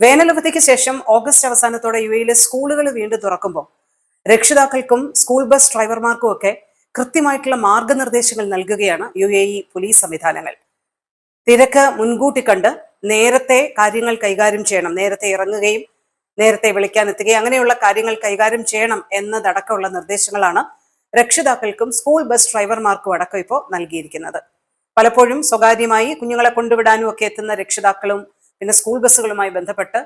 വേനലവധിക്ക് ശേഷം ഓഗസ്റ്റ് അവസാനത്തോടെ യു എയിലെ സ്കൂളുകൾ വീണ്ടും തുറക്കുമ്പോൾ രക്ഷിതാക്കൾക്കും സ്കൂൾ ബസ് ഡ്രൈവർമാർക്കും ഒക്കെ കൃത്യമായിട്ടുള്ള മാർഗനിർദ്ദേശങ്ങൾ നൽകുകയാണ് യു എ ഇ പോലീസ് സംവിധാനങ്ങൾ. തിരക്ക് മുൻകൂട്ടി കണ്ട് നേരത്തെ കാര്യങ്ങൾ കൈകാര്യം ചെയ്യണം. നേരത്തെ ഇറങ്ങുകയും നേരത്തെ വിളിക്കാൻ എത്തുകയും അങ്ങനെയുള്ള കാര്യങ്ങൾ കൈകാര്യം ചെയ്യണം എന്നതടക്കമുള്ള നിർദ്ദേശങ്ങളാണ് രക്ഷിതാക്കൾക്കും സ്കൂൾ ബസ് ഡ്രൈവർമാർക്കും അടക്കം ഇപ്പോൾ നൽകിയിരിക്കുന്നത്. പലപ്പോഴും സ്വകാര്യമായി കുഞ്ഞുങ്ങളെ കൊണ്ടുവിടാനും ഒക്കെ എത്തുന്ന രക്ഷിതാക്കളും പിന്നെ സ്കൂൾ ബസ്സുകളുമായി ബന്ധപ്പെട്ട്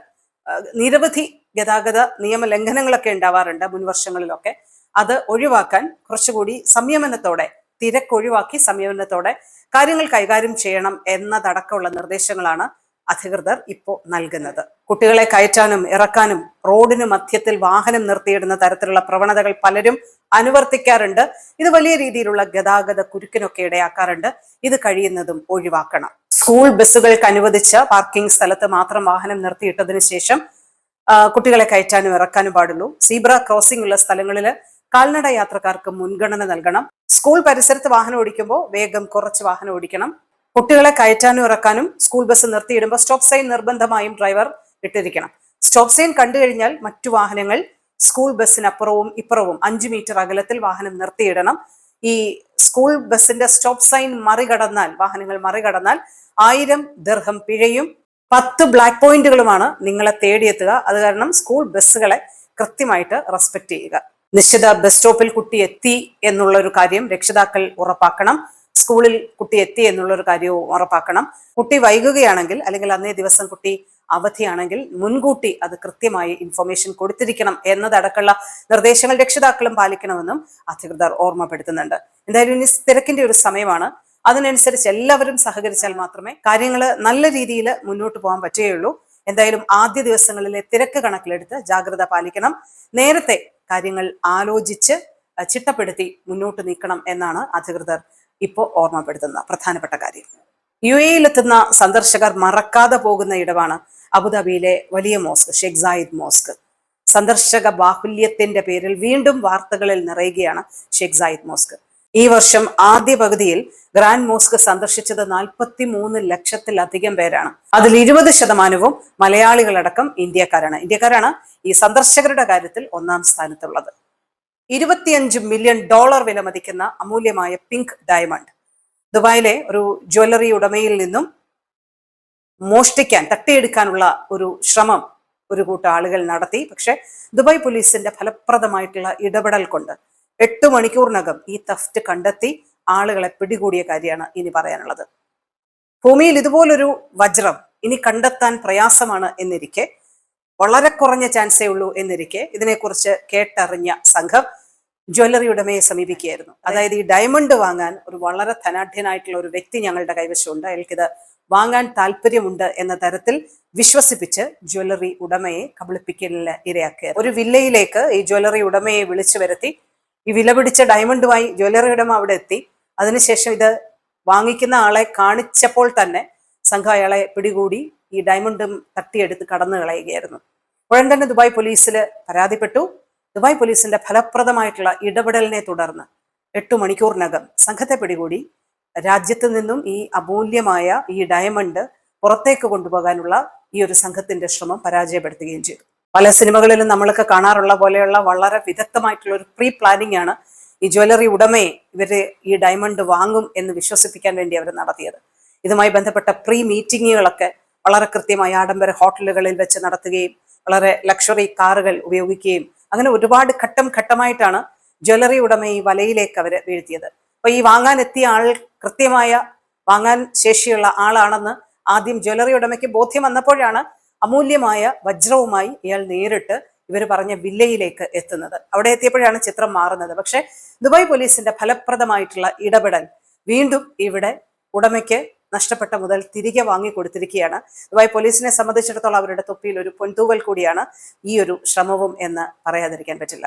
നിരവധി ഗതാഗത നിയമ ലംഘനങ്ങളൊക്കെ ഉണ്ടാവാറുണ്ട് മുൻവർഷങ്ങളിലൊക്കെ അത് ഒഴിവാക്കാൻ കുറച്ചുകൂടി സംയമനത്തോടെ തിരക്കൊഴിവാക്കി സംയമനത്തോടെ കാര്യങ്ങൾ കൈകാര്യം ചെയ്യണം എന്നതടക്കമുള്ള നിർദ്ദേശങ്ങളാണ് അധികൃതർ ഇപ്പോൾ നൽകുന്നത്. കുട്ടികളെ കയറ്റാനും ഇറക്കാനും റോഡിന് മധ്യത്തിൽ വാഹനം നിർത്തിയിടുന്ന തരത്തിലുള്ള പ്രവണതകൾ പലരും അനുവർത്തിക്കാറുണ്ട്. ഇത് വലിയ രീതിയിലുള്ള ഗതാഗത കുരുക്കിനൊക്കെ ഇടയാക്കാറുണ്ട്. ഇത് കഴിയുന്നതും ഒഴിവാക്കണം. സ്കൂൾ ബസ്സുകൾക്ക് അനുവദിച്ച പാർക്കിംഗ് സ്ഥലത്ത് മാത്രം വാഹനം നിർത്തിയിട്ടതിന് ശേഷം കുട്ടികളെ കയറ്റാനും ഇറക്കാനും പാടുള്ളൂ. സീബ്ര ക്രോസിംഗ് ഉള്ള സ്ഥലങ്ങളിൽ കാൽനട യാത്രക്കാർക്ക് മുൻഗണന നൽകണം. സ്കൂൾ പരിസരത്ത് വാഹനം ഓടിക്കുമ്പോൾ വേഗം കുറച്ച് വാഹനം ഓടിക്കണം. കുട്ടികളെ കയറ്റാനും ഇറക്കാനും സ്കൂൾ ബസ് നിർത്തിയിടുമ്പോൾ സ്റ്റോപ്പ് സൈൻ നിർബന്ധമായും ഡ്രൈവർ ഇട്ടിരിക്കണം. സ്റ്റോപ്പ് സൈൻ കണ്ടു കഴിഞ്ഞാൽ മറ്റു വാഹനങ്ങൾ സ്കൂൾ ബസ്സിനപ്പുറവും ഇപ്പുറവും അഞ്ച് മീറ്റർ അകലത്തിൽ വാഹനം നിർത്തിയിടണം. ഈ സ്കൂൾ ബസ്സിന്റെ സ്റ്റോപ്പ് സൈൻ മറികടന്നാൽ വാഹനങ്ങൾ മറികടന്നാൽ ആയിരം ദർഹം പിഴയും. പത്ത് ബ്ലാക്ക് പോയിന്റുകളുമാണ് നിങ്ങളെ തേടിയെത്തുക. അത് കാരണം സ്കൂൾ ബസ്സുകളെ കൃത്യമായിട്ട് റെസ്പെക്ട് ചെയ്യുക. നിശ്ചിത ബസ് സ്റ്റോപ്പിൽ കുട്ടി എത്തി എന്നുള്ള ഒരു കാര്യം രക്ഷിതാക്കൾ ഉറപ്പാക്കണം. സ്കൂളിൽ കുട്ടി എത്തി എന്നുള്ളൊരു കാര്യവും ഉറപ്പാക്കണം. കുട്ടി വൈകുകയാണെങ്കിൽ അല്ലെങ്കിൽ അന്നേ ദിവസം കുട്ടി അവധിയാണെങ്കിൽ മുൻകൂട്ടി അത് കൃത്യമായി ഇൻഫർമേഷൻ കൊടുത്തിരിക്കണം എന്നതടക്കമുള്ള നിർദ്ദേശങ്ങൾ രക്ഷിതാക്കളും പാലിക്കണമെന്നും അധികൃതർ ഓർമ്മപ്പെടുത്തുന്നുണ്ട്. എന്തായാലും ഇനി തിരക്കിന്റെ ഒരു സമയമാണ്. അതിനനുസരിച്ച് എല്ലാവരും സഹകരിച്ചാൽ മാത്രമേ കാര്യങ്ങൾ നല്ല രീതിയിൽ മുന്നോട്ട് പോകാൻ പറ്റുകയുള്ളൂ. എന്തായാലും ആദ്യ ദിവസങ്ങളിലെ തിരക്ക് കണക്കിലെടുത്ത് ജാഗ്രത പാലിക്കണം. നേരത്തെ കാര്യങ്ങൾ ആലോചിച്ച് ചിട്ടപ്പെടുത്തി മുന്നോട്ട് നീക്കണം എന്നാണ് അധികൃതർ ഇപ്പോൾ ഓർമ്മപ്പെടുത്തുന്ന പ്രധാനപ്പെട്ട കാര്യം. യു എയിലെത്തുന്ന സന്ദർശകർ മറക്കാതെ പോകുന്ന ഇടമാണ് അബുദാബിയിലെ വലിയ മോസ്ക് ഷെയ്ഖ് സായിദ് മോസ്ക്. സന്ദർശക ബാഹുല്യത്തിന്റെ പേരിൽ വീണ്ടും വാർത്തകളിൽ നിറയുകയാണ് ഷെയ്ഖ് സായിദ് മോസ്ക്. ഈ വർഷം ആദ്യ പകുതിയിൽ ഗ്രാൻഡ് മോസ്ക് സന്ദർശിച്ചത് നാൽപ്പത്തി മൂന്ന് ലക്ഷത്തിലധികം പേരാണ്. അതിൽ ഇരുപത് ശതമാനവും മലയാളികളടക്കം ഇന്ത്യക്കാരാണ്. ഇന്ത്യക്കാരാണ് ഈ സന്ദർശകരുടെ കാര്യത്തിൽ ഒന്നാം സ്ഥാനത്തുള്ളത്. ഇരുപത്തിയഞ്ച് മില്യൺ ഡോളർ വില മതിക്കുന്ന അമൂല്യമായ പിങ്ക് ഡയമണ്ട്. ദുബായിലെ ഒരു ജ്വല്ലറി ഉടമയിൽ നിന്നും മോഷ്ടിക്കാൻ തട്ടിയെടുക്കാനുള്ള ഒരു ശ്രമം ഒരു കൂട്ടം ആളുകൾ നടത്തി. പക്ഷെ ദുബായ് പോലീസിന്റെ ഫലപ്രദമായിട്ടുള്ള ഇടപെടൽ കൊണ്ട് എട്ട് മണിക്കൂറിനകം ഈ തഫ്റ്റ് കണ്ടെത്തി ആളുകളെ പിടികൂടിയ കാര്യമാണ് ഇനി പറയാനുള്ളത്. ഭൂമിയിൽ ഇതുപോലൊരു വജ്രം ഇനി കണ്ടെത്താൻ പ്രയാസമാണ് എന്നിരിക്കെ വളരെ കുറഞ്ഞ ചാൻസേ ഉള്ളൂ എന്നിരിക്കെ ഇതിനെക്കുറിച്ച് കേട്ടറിഞ്ഞ സംഘം ജ്വല്ലറി ഉടമയെ സമീപിക്കുകയായിരുന്നു. അതായത് ഈ ഡയമണ്ട് വാങ്ങാൻ ഒരു വളരെ ധനാഢ്യനായിട്ടുള്ള ഒരു വ്യക്തി ഞങ്ങളുടെ കൈവശമുണ്ട്. അയാൾക്കിത് വാങ്ങാൻ താല്പര്യമുണ്ട് എന്ന തരത്തിൽ വിശ്വസിപ്പിച്ച് ജ്വല്ലറി ഉടമയെ കബളിപ്പിക്കലിന് ഇരയാക്കുക ഒരു വില്ലയിലേക്ക് ഈ ജ്വല്ലറി ഉടമയെ വിളിച്ചു വരുത്തി ഈ വില പിടിച്ച ഡയമണ്ടുമായി ജ്വല്ലറി ഉടമ അവിടെ എത്തി. അതിനുശേഷം ഇത് വാങ്ങിക്കുന്ന ആളെ കാണിച്ചപ്പോൾ തന്നെ സംഘം അയാളെ പിടികൂടി ഈ ഡയമണ്ടും തട്ടിയെടുത്ത് കടന്നു കളയുകയായിരുന്നു. ഉടൻ തന്നെ ദുബായ് പോലീസിൽ പരാതിപ്പെട്ടു. ദുബായ് പോലീസിന്റെ ഫലപ്രദമായിട്ടുള്ള ഇടപെടലിനെ തുടർന്ന് എട്ടു മണിക്കൂറിനകം സംഘത്തെ പിടികൂടി രാജ്യത്ത് നിന്നും ഈ അമൂല്യമായ ഈ ഡയമണ്ട് പുറത്തേക്ക് കൊണ്ടുപോകാനുള്ള ഈ ഒരു സംഘത്തിന്റെ ശ്രമം പരാജയപ്പെടുത്തുകയും ചെയ്തു. പല സിനിമകളിലും നമ്മളൊക്കെ കാണാറുള്ള പോലെയുള്ള വളരെ വിദഗ്ധമായിട്ടുള്ള ഒരു പ്രീ പ്ലാനിംഗ് ആണ് ഈ ജ്വല്ലറി ഉടമയെ ഇവർ ഈ ഡയമണ്ട് വാങ്ങും എന്ന് വിശ്വസിപ്പിക്കാൻ വേണ്ടി അവർ നടത്തിയത്. ഇതുമായി ബന്ധപ്പെട്ട പ്രീ മീറ്റിങ്ങുകളൊക്കെ വളരെ കൃത്യമായി ആഡംബര ഹോട്ടലുകളിൽ വെച്ച് നടത്തുകയും വളരെ ലക്ഷറി കാറുകൾ ഉപയോഗിക്കുകയും അങ്ങനെ ഒരുപാട് ഘട്ടം ഘട്ടമായിട്ടാണ് ജ്വല്ലറി ഉടമ ഈ വലയിലേക്ക് അവർ വീഴ്ത്തിയത്. അപ്പൊ ഈ വാങ്ങാൻ എത്തിയ ആൾ കൃത്യമായ വാങ്ങാൻ ശേഷിയുള്ള ആളാണെന്ന് ആദ്യം ജ്വല്ലറി ഉടമയ്ക്ക് ബോധ്യം വന്നപ്പോഴാണ് അമൂല്യമായ വജ്രവുമായി ഇയാൾ നേരിട്ട് ഇവർ പറഞ്ഞ വില്ലയിലേക്ക് എത്തുന്നത്. അവിടെ എത്തിയപ്പോഴാണ് ചിത്രം മാറുന്നത്. പക്ഷേ ദുബായ് പോലീസിന്റെ ഫലപ്രദമായിട്ടുള്ള ഇടപെടൽ വീണ്ടും ഇവിടെ ഉടമയ്ക്ക് നഷ്ടപ്പെട്ട മുതൽ തിരികെ വാങ്ങി കൊടുത്തിരിക്കുകയാണ്. ദുബായ് പോലീസിനെ സംബന്ധിച്ചിടത്തോളം അവരുടെ തൊപ്പിയിൽ ഒരു പൊൻതൂവൽ കൂടിയാണ് ഈ ഒരു ശ്രമവും എന്ന് പറയാതിരിക്കാൻ പറ്റില്ല.